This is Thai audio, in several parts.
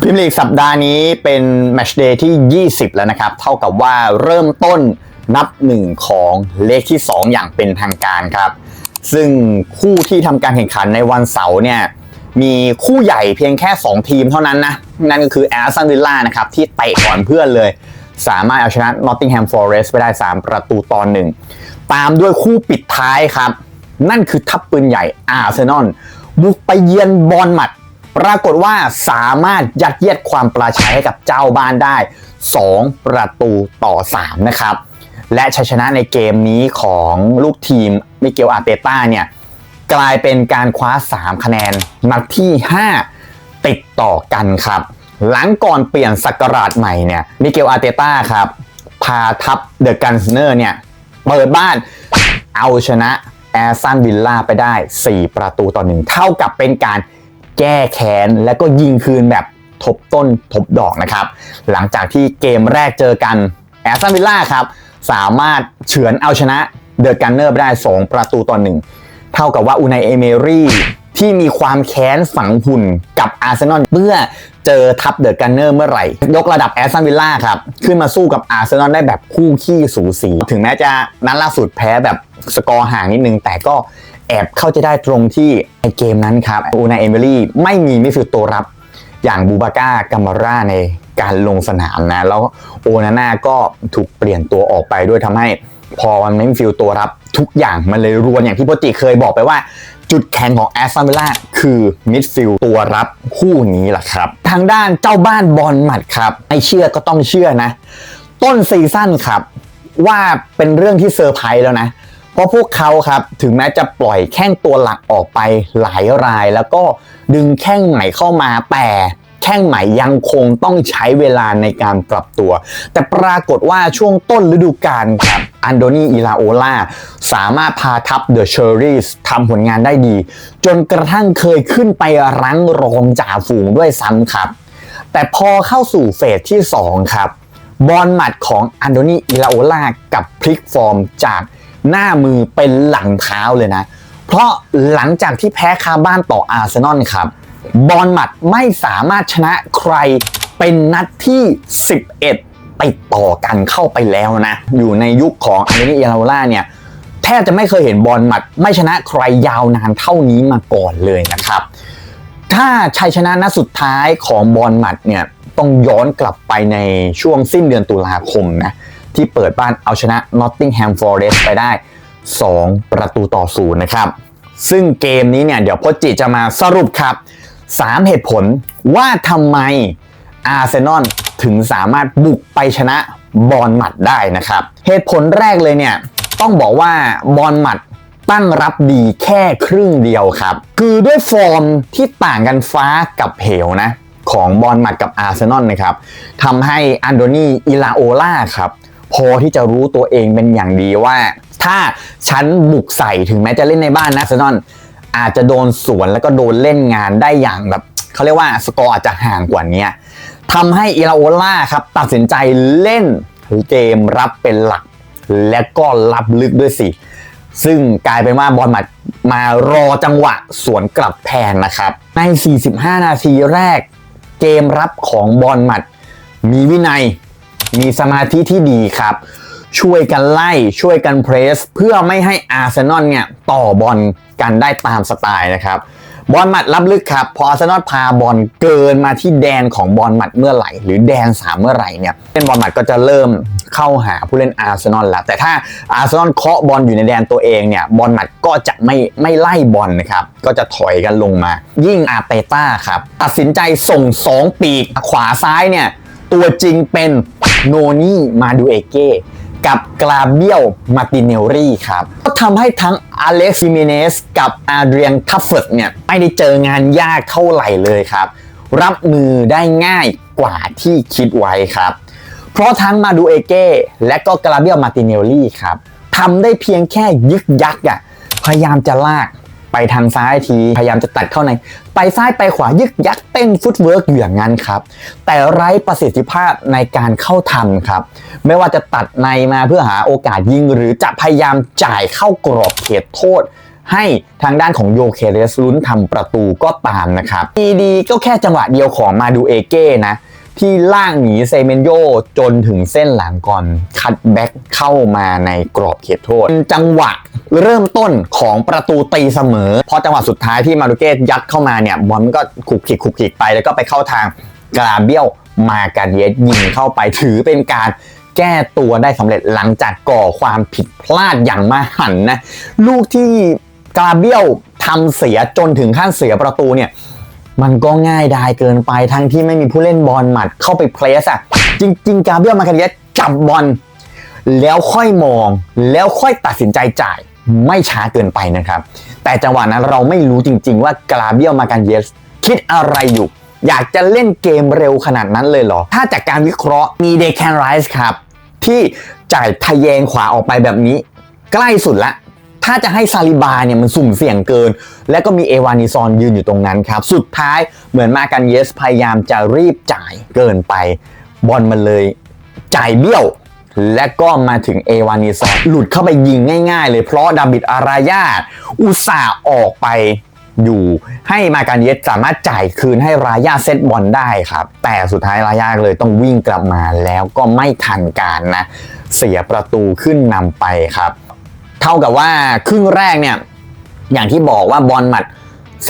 พรีเมียร์ลีกสัปดาห์นี้เป็นแมชเดย์ที่ 20 แล้วนะครับ เท่ากับว่าเริ่มต้นนับหนึ่งของเลขที่ 2 อย่างเป็นทางการครับ ซึ่งคู่ที่ทำการแข่งขันในวันเสาร์เนี่ยมีคู่ใหญ่เพียงแค่ 2 ทีมเท่านั้นนะ นั่นก็คือแอสตันวิลล่านะครับที่เตะก่อนเพื่อนเลย สามารถเอาชนะนอตติงแฮมฟอร์เรสต์ไปได้ 3 ประตูต่อหนึ่งตามด้วยคู่ปิดท้ายครับ นั่นคือทัพปืนใหญ่อาร์เซนอล บุกไปเยือนบอลหมัด ปรากฏว่าสามารถยัดเยียดความปราชัยให้กับเจ้าบ้านได้ 2 ประตูต่อ 3 นะครับ และชัยชนะในเกมนี้ของลูกทีมมิเกลอาเตต้าเนี่ยกลายเป็นการคว้า 3 คะแนนนัดที่ 5 ติดต่อกันครับ หลังก่อนเปลี่ยนสักราชใหม่เนี่ยมิเกลอาเตต้าครับ พาทัพเดอะกันเนอร์เนี่ย เปิดบ้านเอาชนะ แอร์ซันวิลล่าไปได้ 4 ประตูต่อหนึ่งเท่ากับเป็นการแก้แค้นและก็ยิงคืนแบบทบต้นทบดอกนะครับ หลังจากที่เกมแรกเจอกันแอร์ซันวิลล่าครับ สามารถเฉือนเอาชนะเดอะกันเนอร์ไปได้ 2 ประตูต่อหนึ่งเท่ากับว่าอูนายเอเมรี่ที่มีความแค้นฝังหุ่นกับอาร์เซนอลเมื่อเจอทัพเดอะกันเนอร์เมื่อไหร่ ยกระดับแอสตันวิลล่าครับ ขึ้นมาสู้กับอาร์เซนอลได้แบบคู่ขี้สูสี ถึงแม้จะนัดล่าสุดแพ้แบบ สกอร์ห่างนิดนึง แต่ก็แอบเข้าใจได้ตรงที่ในเกมนั้นครับอูนาเอเมรี่ไม่มีมิดฟิลด์ตัวรับอย่างบูบาก้ากัมาร่าในการลงสนามนะ แล้วโอนาน่าก็ถูกเปลี่ยนตัวออกไปด้วยทำให้พอมันไม่มีฟิลตัวรับทุกอย่างมันเลยรวนอย่างที่โปติเคยบอกไปว่า จุดแข็งของแอสตันวิลล่าคือมิดฟิลตัวรับคู่นี้แหละครับ ทางด้านเจ้าบ้านบอลหมัดครับไม่เชื่อก็ต้องเชื่อนะ ต้นซีซั่นครับ ว่าเป็นเรื่องที่เซอร์ไพรส์แล้วนะ เพราะพวกเขาครับถึงแม้จะปล่อยแข้งตัวหลักออกไปหลายราย แล้วก็ดึงแข้งใหม่เข้ามาแต่แข้งใหม่ยังคงต้องใช้เวลาในการปรับตัว แต่ปรากฏว่าช่วงต้นฤดูกาลครับอันโดนีอิลาโอลาสามารถพาทัพเดอะเชอรี่ทำผลงานได้ดี จนกระทั่งเคยขึ้นไปรั้งรองจ่าฝูงด้วยซ้ำครับ แต่พอเข้าสู่เฟสที่ 2 ครับ บอลหมัดของอันโดนีอิลาโอลากับพลิกฟอร์มจาก หน้ามือเป็นหลังเท้าเลยนะ เพราะหลังจากที่แพ้คาบ้านต่ออาร์เซนอลครับบอลหมัดไม่สามารถชนะใครเป็นนัดที่ 11 ติดต่อกันเข้าไปแล้วนะ อยู่ในยุคของอันโดนีอิลาโอลาเนี่ยแทบจะไม่เคยเห็นบอลหมัด ไม่ชนะใครยาวนานเท่านี้มาก่อนเลยนะครับ ถ้าชัยชนะนัดสุดท้ายของบอลหมัดเนี่ยต้องย้อนกลับไปในช่วงสิ้นเดือนตุลาคมนะ ที่เปิดบ้านเอาชนะ Nottingham Forest ไปได้ 2 ประตูต่อศูนย์นะครับ ซึ่งเกมนี้เนี่ยเดี๋ยวพ่อจิจะมาสรุปครับ 3 เหตุผลว่าทำไมอาร์เซนอลถึงสามารถบุกไปชนะบอลหมัดได้นะครับ เหตุผลแรกเลยเนี่ยต้องบอกว่าบอลหมัดตั้งรับดีแค่ครึ่งเดียวครับ คือด้วยฟอร์มที่ต่างกันฟ้ากับเหวนะ ของบอลหมัดกับอาร์เซนอลนะครับทำให้อันโดนีอิลาโอล่าครับ พอที่จะรู้ตัวเองเป็นอย่างดีว่า ถ้าฉันบุกใส่ถึงแม้จะเล่นในบ้านนะเซนอลอาจจะโดนสวนแล้วก็โดนเล่นงานได้อย่างแบบเขาเรียกว่าสกอร์อาจจะห่างกว่านี้ทำให้อิลาโอล่าครับตัดสินใจเล่นเกมรับเป็นหลัก และก็รับลึกด้วยสิ ซึ่งกลายเป็นว่าบอลหมัดมารอจังหวะสวนกลับแทนนะครับ ใน 45 นาทีแรก เกมรับของบอลหมัดมีวินัย มีสมาธิที่ดีครับ ช่วยกันไล่ช่วยกันเพรส เพื่อไม่ให้อาร์เซนอลเนี่ยต่อบอลกันได้ตามสไตล์นะครับบอลหมัดรับลึกครับ พออาร์เซนอลพาบอลเกินมาที่แดนของบอลหมัดเมื่อไหร่ หรือแดนสามเมื่อไหร่เนี่ยเล่นบอลหมัดก็จะเริ่มเข้าหาผู้เล่นอาร์เซนอลแล้ว แต่ถ้าอาร์เซนอลเคาะบอลอยู่ในแดนตัวเองเนี่ยบอลหมัดก็จะไม่ไม่ไล่บอลนะครับ ก็จะถอยกันลงมา ยิ่งอาร์เตต้าครับ ตัดสินใจส่ง 2 ปีกขวาซ้ายเนี่ยตัวจริงเป็น โนนี่มาดูเอเก้กับกลาเบียลมาติเนลรี่ครับ ก็ทำให้ทั้งอเล็กซิมิเนสกับอาเดรียนทัฟเฟิร์ดเนี่ยไม่ได้เจองานยากเท่าไหร่เลยครับ รับมือได้ง่ายกว่าที่คิดไว้ครับ เพราะทั้งมาดูเอเก้และก็กลาเบียลมาติเนลลี่ครับทำได้เพียงแค่ยึกยักอะพยายามจะลาก ไปทางซ้ายที พยายามจะตัดเข้าใน ไปซ้ายไปขวายึกยักเต้นฟุตเวิร์กอยู่อย่างนั้นครับ แต่ไร้ประสิทธิภาพในการเข้าทำครับ ไม่ว่าจะตัดในมาเพื่อหาโอกาสยิง หรือจะพยายามจ่ายเข้ากรอบเขตโทษให้ทางด้านของโยเคเรสลุ้นทำประตูก็ตามนะครับดีๆก็แค่จังหวะเดียวของมาดูเอเก้นะ ที่ล่างหนีเซเมนโยจนถึงเส้นหลังก่อน คัดแบ็กเข้ามาในกรอบเขตโทษ จังหวะเริ่มต้นของประตูตีเสมอ พอจังหวะสุดท้ายที่มาดูเกตยัดเข้ามาเนี่ยบอลมันก็ขุกขิกขุกขิกไป แล้วก็ไปเข้าทางกราเบียลมาการเยสยิงเข้าไปถือเป็นการแก้ตัวได้สำเร็จหลังจากก่อความผิดพลาดอย่างมหันนะ ลูกที่กราเบียลทำเสียจนถึงขั้นเสียประตูเนี่ย มันก็ง่ายดายเกินไปทั้งที่ไม่มีผู้เล่นบอลหมัดเข้าไปเพลสอะจริง ๆ กาเบียลมาคาเดียสจับบอลแล้วค่อยมอง แล้วค่อยตัดสินใจจ่ายไม่ช้าเกินไปนะครับ แต่จังหวะนั้นเราไม่รู้จริง ๆ ว่ากาเบียลมาคาเดียสคิดอะไรอยู่ อยากจะเล่นเกมเร็วขนาดนั้นเลยเหรอ ถ้าจากการวิเคราะห์มีเดแคนไรส์ครับ ที่จ่ายทะแยงขวาออกไปแบบนี้ ใกล้สุดละ ถ้าจะให้ซาลิบาเนี่ยมันสุ่มเสี่ยงเกิน และก็มีเอวานิซอนยืนอยู่ตรงนั้นครับ สุดท้ายเหมือนมากันเยสพยายามจะรีบจ่ายเกินไป บอลมันเลยจ่ายเบี้ยว และก็มาถึงเอวานิซอนหลุดเข้าไปยิงง่ายๆเลยเพราะดาบิดอารายาอุตส่าห์ออกไปอยู่ให้มาการเยสสามารถจ่ายคืนให้รายาเซตบอลได้ครับ แต่สุดท้ายรายาเลยต้องวิ่งกลับมาแล้วก็ไม่ทันการนะ เสียประตูขึ้นนำไปครับ เท่ากับว่าครึ่งแรกเนี่ยอย่างที่บอกว่าบอลหมัด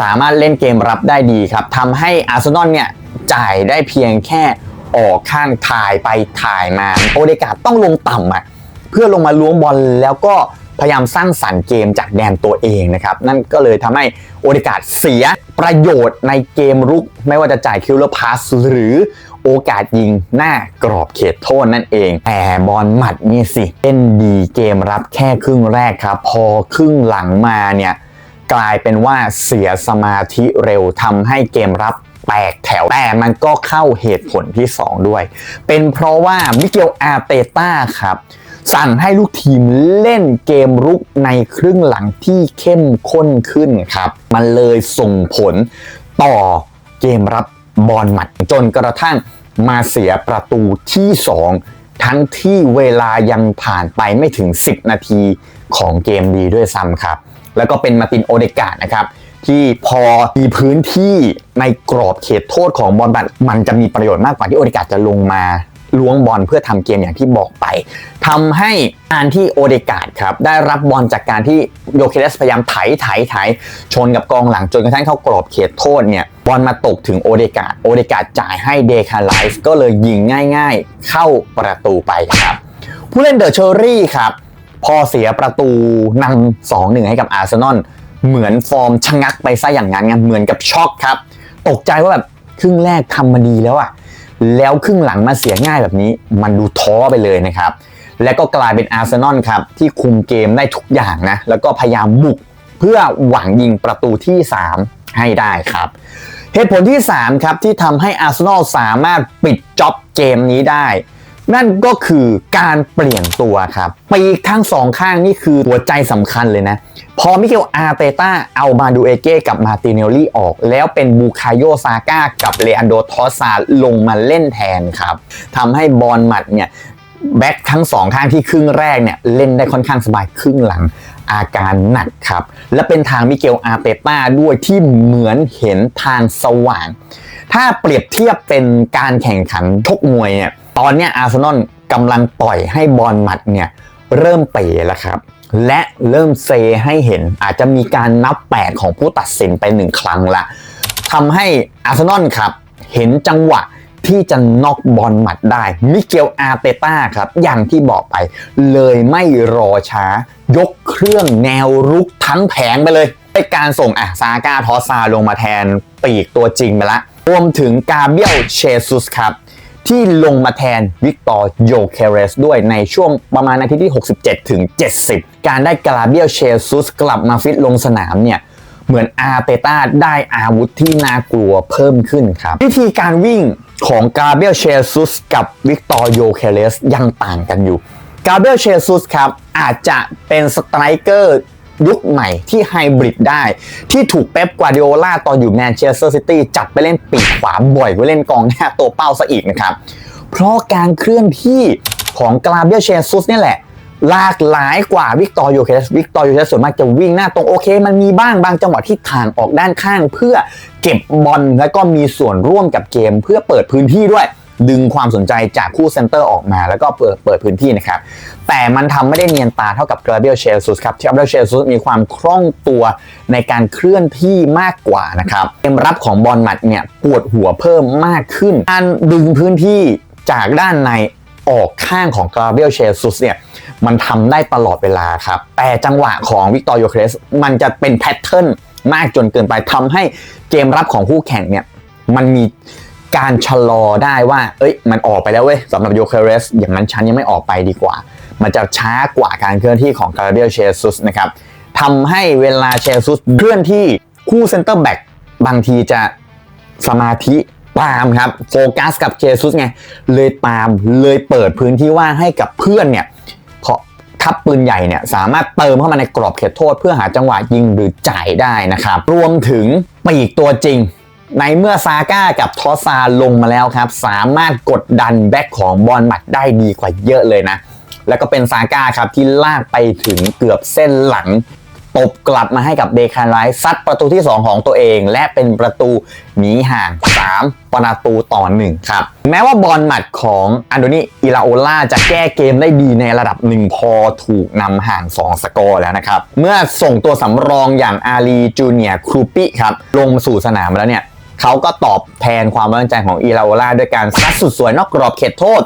สามารถเล่นเกมรับได้ดีครับทำให้อาร์เซนอลเนี่ยจ่ายได้เพียงแค่ออกข้างถ่ายไปถ่ายมาโอเดกาต้องลงต่ำอะเพื่อลงมาล้วงบอลแล้วก็พยายามสร้างสรรค์เกมจากแดนตัวเองนะครับนั่นก็เลยทำให้โอเดกาเสียประโยชน์ในเกมรุก ไม่ว่าจะจ่ายคิวเลอร์พาสหรือ โอกาสยิงหน้ากรอบเขตโทษนั่นเอง แต่บอลหมัดนี่สิเล่นดีเกมรับแค่ครึ่งแรกครับ พอครึ่งหลังมาเนี่ยกลายเป็นว่าเสียสมาธิเร็วทำให้เกมรับแตกแถวแต่มันก็เข้าเหตุผลที่ 2 ด้วย เป็นเพราะว่ามิเกลอาเตต้าครับ สั่งให้ลูกทีมเล่นเกมรุกในครึ่งหลังที่เข้มข้นขึ้นครับ มันเลยส่งผลต่อเกมรับบอลหมัดจนกระทั่ง มาเสียประตูที่ 2 ทั้งที่เวลายังผ่านไปไม่ถึง 10 นาทีของเกมดีด้วยซ้ำครับ แล้วก็เป็นมาตินโอเดกาดนะครับที่พอมีพื้นที่ในกรอบเขตโทษของบอลบัตมันจะมีประโยชน์มากกว่าที่โอเดกาดจะลงมา ล้วงบอลเพื่อทำเกมอย่างที่บอกไปทำให้การที่โอเดกาดครับได้รับบอลจากการที่โยเคเลสพยายามไถไถไถชนกับกองหลังจนกระทั่งเข้ากรอบเขตโทษเนี่ยบอลมาตกถึงโอเดกาดโอเดกาดจ่ายให้เดคาไลส์ก็เลยยิงง่าย ๆ เข้าประตูไปครับ ผู้เล่นเดอะเชอรี่ครับพอเสียประตูนำสองหนึ่งให้กับอาร์เซนอลเหมือนฟอร์มชะงักไปซะอย่างนั้นไงเหมือนกับช็อกครับ ตกใจว่าแบบครึ่งแรกทำมาดีแล้วอะ แล้วครึ่งหลังมาเสียง่ายแบบนี้ มันดูท้อไปเลยนะครับ และก็กลายเป็นอาร์เซนอลครับที่คุมเกมได้ทุกอย่างนะ แล้วก็พยายามบุกเพื่อหวังยิงประตูที่ 3 ให้ได้ครับ เหตุผลที่ 3 ครับที่ทำให้อาร์เซนอลสามารถปิดจ็อบเกมนี้ได้ นั่นก็คือการเปลี่ยนตัวครับปีกทั้งสองข้างนี่คือหัวใจสำคัญเลยนะ พอมิเกลอาร์เตต้าเอามาดูเอเก้กับมาติเนลลี่ออก แล้วเป็นบูคาโยซาก้ากับเลอันโดทอสซาลงมาเล่นแทนครับทำให้บอลหมัดเนี่ยแบ็คทั้งสองข้างที่ครึ่งแรกเนี่ยเล่นได้ค่อนข้างสบายครึ่งหลังอาการหนักครับ และเป็นทางมิเกลอาร์เตต้าด้วยที่เหมือนเห็นทางสว่าง ถ้าเปรียบเทียบเป็นการแข่งขันชกมวยเนี่ย ตอนนี้อาร์เซนอลกำลังปล่อยให้บอลมัดเนี่ยเริ่มเป๋แล้วครับ และเริ่มเซให้เห็นอาจจะมีการนับ 8 ของผู้ตัดสินไปหนึ่งครั้งละทำให้อาร์เซนอลครับ เห็นจังหวะที่จะน็อกบอลหมัดได้ มิเกลอาร์เตต้าครับ อย่างที่บอกไป เลยไม่รอช้า ยกเครื่องแนวรุกทั้งแผงไปเลยในการส่งอะซาก้าทอสซาลงมาแทนปีกตัวจริงไปละรวมถึงกาเบียลเชซุสครับ ที่ลงมาแทนวิกตอร์โยเคเรสด้วยในช่วงประมาณนาทีที่ 67 ถึง 70 การได้กาเบียลเชซุสกลับมาฟิตลงสนามเนี่ยเหมือนอาร์เตต้าได้อาวุธที่น่ากลัวเพิ่มขึ้นครับ วิธีการวิ่งของกาเบียลเชซุสกับวิกตอร์โยเคเลสยังต่างกันอยู่กาเบียลเชซุสครับอาจจะเป็นสไตรเกอร์ ยุคใหม่ที่ไฮบริดได้ ที่ถูกเป๊ปกวาดิโอลาตอนอยู่แมนเชสเตอร์ซิตี้จับไปเล่นปีกขวาบ่อยกว่าเล่นกองหน้าตัวเป้าซะอีกนะครับ เพราะการเคลื่อนที่ของกาเบียเชซุสเนี่ยแหละหลากหลายกว่าวิกตอร์โยเคสวิกตอร์โยเคสส่วนมากจะวิ่งหน้าตรงโอเค มันมีบ้างบางจังหวะที่ถ่างออกด้านข้าง เพื่อเก็บบอลแล้วก็มีส่วนร่วมกับเกมเพื่อเปิดพื้นที่ด้วย ดึงความสนใจจากคู่เซนเตอร์ออกมา แล้วก็เปิดเปิดพื้นที่นะครับ แต่มันทำไม่ได้เนียนตาเท่ากับกราเบ l เชลซุสครับที่กราเบ l เชลซุสมีความคล่องตัวในการเคลื่อนที่มากกว่านะครับเกมรับของบอลหมัดเนี่ยปวดหัวเพิ่มมากขึ้น การดึงพื้นที่จากด้านในออกข้างของกราเบ l เชลซุสเนี่ยมันทำได้ตลอดเวลาครับ แต่จังหวะของวิกตอร์โยเครสมันจะเป็นแพทเทิร์นมากจนเกินไปทำให้เกมรับของคู่แข่งเนี่ยมันมี การชะลอได้ว่า เอ้ย มันออกไปแล้วเว้ยสำหรับโยเคเรส อย่างนั้นฉันยังไม่ออกไปดีกว่า มันจะช้ากว่าการเคลื่อนที่ของคาราเบลเชซุสนะครับทำให้เวลาเชซุสเคลื่อนที่คู่เซนเตอร์แบ็กบางทีจะสมาธิตามครับโฟกัสกับเชซุสไง เลยตามเลยเปิดพื้นที่ว่างให้กับเพื่อนเนี่ยเพราะทัพปืนใหญ่เนี่ยสามารถเติมเข้ามาในกรอบเขตโทษ เพื่อหาจังหวะยิงหรือจ่ายได้นะครับ รวมถึงปีกตัวจริง ในเมื่อซาก้ากับทอซาลงมาแล้วครับ สามารถกดดันแบ็คของบอลหมัดได้ดีกว่าเยอะเลยนะ แล้วก็เป็นซาก้าครับที่ลากไปถึงเกือบเส้นหลัง ตบกลับมาให้กับเดคานไรส์ซัดประตูที่ 2 ของตัวเอง และเป็นประตูหนีห่าง 3 ประตูต่อ 1 ครับ แม้ว่าบอลหมัดของอันโดนีอิลาโอล่าจะแก้เกมได้ดีในระดับหนึ่งพอถูกนำห่าง 2 สกอร์แล้วนะครับ เมื่อส่งตัวสำรองอย่างอาลีจูเนียครูปิครับลงมาสู่สนามแล้วเนี่ย เขาก็ตอบแทนความไว้วางใจของอิลาโอล่าด้วยการซัดสุดสวยนอกกรอบเขตโทษ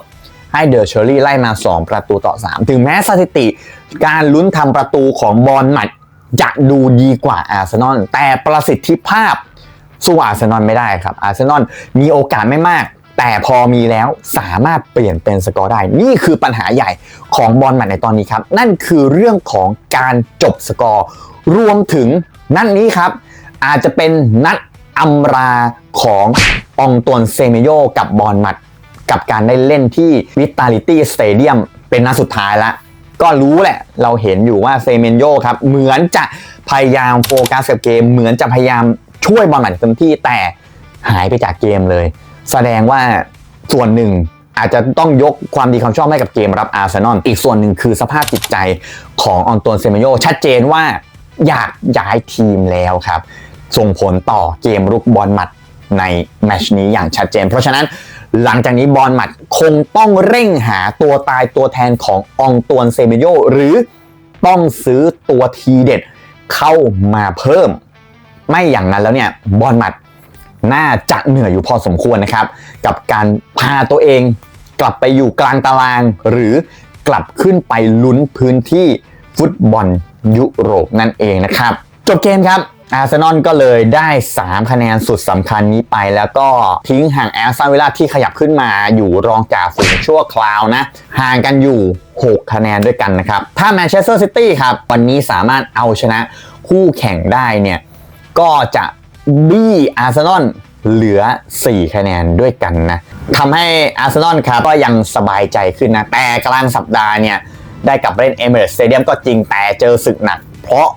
ให้เดอร์เชอรี่ไล่มา 2 ประตูต่อ 3 ถึงแม้สถิติ การลุ้นทำประตูของบอลหมัดจะดูดีกว่าอาร์เซนอลแต่ประสิทธิภาพสู้อาร์เซนอลไม่ได้ครับอาร์เซนอลมีโอกาสไม่มาก แต่พอมีแล้วสามารถเปลี่ยนเป็นสกอร์ได้ นี่คือปัญหาใหญ่ของบอลหมัดในตอนนี้ครับ นั่นคือเรื่องของการจบสกอร์ รวมถึงนัดนนี้ครับ อาจจะเป็นนัด อำราขององตวนเซเมโยกับบอลหมัด กับการได้เล่นที่วิตาลิตี้สเตเดียมเป็นนัดสุดท้ายละก็รู้แหละ เราเห็นอยู่ว่าเซเมนโยครับ เหมือนจะพยายามโฟกัสกับเกม เหมือนจะพยายามช่วยบอลหมัดเต็มที่แต่หายไปจากเกมเลย แสดงว่าส่วนหนึ่งอาจจะต้องยกความดีความชอบให้กับเกมรับอาร์เซนอลอีกส่วนหนึ่งคือสภาพจิตใจของออนตวนเซเมโยชัดเจนว่าอยากย้ายทีมแล้วครับ ส่งผลต่อเกมรุกบอลหมัดในแมชนี้อย่างชัดเจน เพราะฉะนั้นหลังจากนี้บอลหมัดคงต้องเร่งหาตัวตายตัวแทนขององตวนเซเมโยหรือต้องซื้อตัวทีเด็ดเข้ามาเพิ่ม ไม่อย่างนั้นแล้วเนี่ยบอลหมัดน่าจะเหนื่อยอยู่พอสมควรนะครับ กับการพาตัวเองกลับไปอยู่กลางตาราง หรือกลับขึ้นไปลุ้นพื้นที่ฟุตบอลยุโรปนั่นเองนะครับ จบเกมครับ อาร์เซนอลก็เลยได้ 3 คะแนนสุดสำคัญนี้ไป แล้วก็ทิ้งห่างแอสตันวิลล่าที่ขยับขึ้นมาอยู่รองจ่าฝูงชั่วคราวนะ ห่างกันอยู่ 6 คะแนนด้วยกันนะครับ ถ้าแมนเชสเตอร์ซิตี้ครับ วันนี้สามารถเอาชนะคู่แข่งได้เนี่ย ก็จะบี้อาร์เซนอลเหลือ 4 คะแนนด้วยกันนะทำให้อาร์เซนอลครับก็ยังสบายใจขึ้นนะ แต่กลางสัปดาห์เนี่ยได้กลับไปเล่นเอเมเรสสเตเดียมก็จริงแต่เจอศึกหนัก เพราะ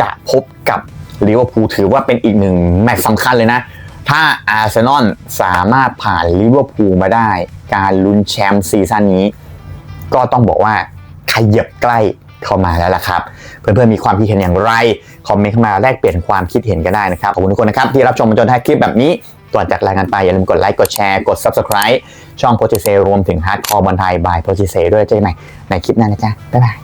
จะพบกับ ลิเวอร์พูลถือว่าเป็นอีกหนึ่งแมตช์สำคัญเลยนะ ถ้าอาร์เซนอลสามารถผ่านลิเวอร์พูลมาได้ การลุ้นแชมป์ซีซั่นนี้ ก็ต้องบอกว่าขยับใกล้เข้ามาแล้วล่ะครับ เพื่อนๆมีความคิดเห็นอย่างไร คอมเมนต์เข้ามาแลกเปลี่ยนความคิดเห็นกันได้นะครับ ขอบคุณทุกคนนะครับที่รับชมมาจนท้ายคลิปแบบนี้ก่อนจากรายงานไป อย่าลืมกดไลค์ กดแชร์ กด Subscribe ช่องโพจิเซรวมถึงฮาร์ดคอร์บอลไทยบายโพจิเซด้วยเจอกันใหม่ในคลิปหน้านะจ๊ะ บ๊ายบาย